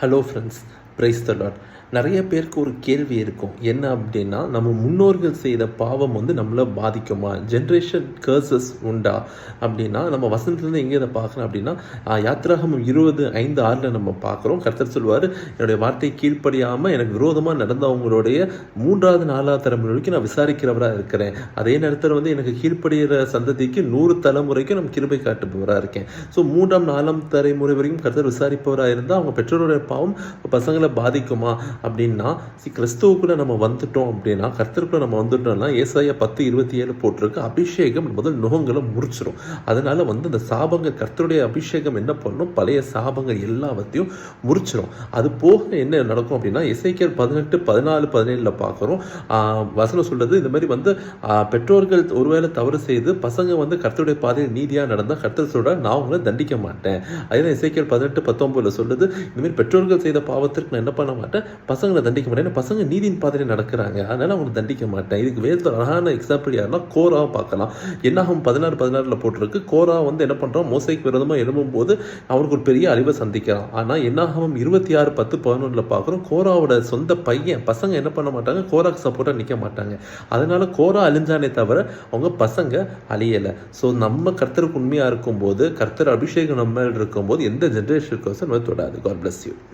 Hello friends praise the Lord நிறைய பேருக்கு ஒரு கேள்வி இருக்கும். என்ன அப்படின்னா நம்ம முன்னோர்கள் செய்த பாவம் வந்து நம்மளை பாதிக்குமா? ஜென்ரேஷன் கர்சஸ் உண்டா? அப்படின்னா நம்ம வசனத்துலேருந்து எங்கே இதை பார்க்குறோம் அப்படின்னா ஆஹ், யாத்திராகமம் இருபது ஐந்து ஆறில் நம்ம பார்க்குறோம். கர்த்தர் சொல்வார் என்னுடைய வார்த்தையை கீழ்ப்படியாமல் எனக்கு விரோதமாக நடந்தவங்களுடைய மூன்றாவது நாலாவது தலைமுறை வரைக்கும் நான் விசாரிக்கிறவராக இருக்கிறேன். அதே நேரத்தில் வந்து எனக்கு கீழ்ப்படுகிற சந்ததிக்கு நூறு தலைமுறைக்கும் நம்ம கிருபை காட்டுபவராக இருக்கேன். ஸோ மூன்றாம் நாலாம் தலைமுறை வரைக்கும் கர்த்தர் விசாரிப்பவராக இருந்தால் அவங்க பெற்றோருடைய பாவம் பசங்களை பாதிக்குமா? அப்படின்னா சி கிறிஸ்துவுக்குள்ள நம்ம வந்துட்டோம் அப்படின்னா கர்த்தருக்குள்ள நம்ம வந்துட்டோம்னா ஏசாயா பத்து இருபத்தி ஏழு போட்டிருக்கு. அபிஷேகம் முதல் நுகங்களை முறிச்சிடும் அதனால வந்து அந்த சாபங்கள் கர்த்தருடைய அபிஷேகம் என்ன பண்ணணும் பழைய சாபங்கள் எல்லாவற்றையும் முறிச்சிடும் அது போக என்ன நடக்கும் அப்படின்னா இசைக்கர் பதினெட்டு பதினாலு பதினேழில் பார்க்குறோம். வசனம் சொல்றது இந்த மாதிரி வந்து பெற்றோர்கள் ஒருவேளை தவறு செய்து பசங்க வந்து கர்த்தருடைய பாதையில் நீதியாக நடந்தால் கர்த்தர் சொல்கிறார் நான் உங்களை தண்டிக்க மாட்டேன். அதுதான் இசைக்கர் பதினெட்டு பத்தொன்பதுல சொல்லுது இந்த மாதிரி பெற்றோர்கள் செய்த பாவத்திற்கு நான் என்ன பண்ண மாட்டேன்? பசங்களை தண்டிக்க மாட்டேன். பசங்க நீதியின் பாதையில் நடக்கிறாங்க. அதனால அவங்களை தண்டிக்க மாட்டேன். இதுக்கு வேறு அழகான எக்ஸாம்பிள் யாருன்னா கோராவை பார்க்கலாம். என்னாகும் பதினாறு பதினாறில் போட்டிருக்கு. கோரா வந்து என்ன பண்ணுறான் மோசைக்கு விரோதமாக எழும்பும் போது அவனுக்கு ஒரு பெரிய அழிவை சந்திக்கிறான். ஆனால் என்னாகும் இருபத்தி ஆறு பத்து பதினொன்றில் பார்க்குறோம் கோராவோட சொந்த பையன் பசங்க என்ன பண்ண மாட்டாங்க? கோராக்கு சப்போர்ட்டாக நிற்க மாட்டாங்க. அதனால கோரா அழிஞ்சானே தவிர அவங்க பசங்க அழியலை. ஸோ நம்ம கர்த்தருக்கு உண்மையாக இருக்கும்போது கர்த்தர் அபிஷேகம் நம்ம இருக்கும்போது எந்த ஜென்ரேஷனுக்கு நம்ம தொடாது. God bless you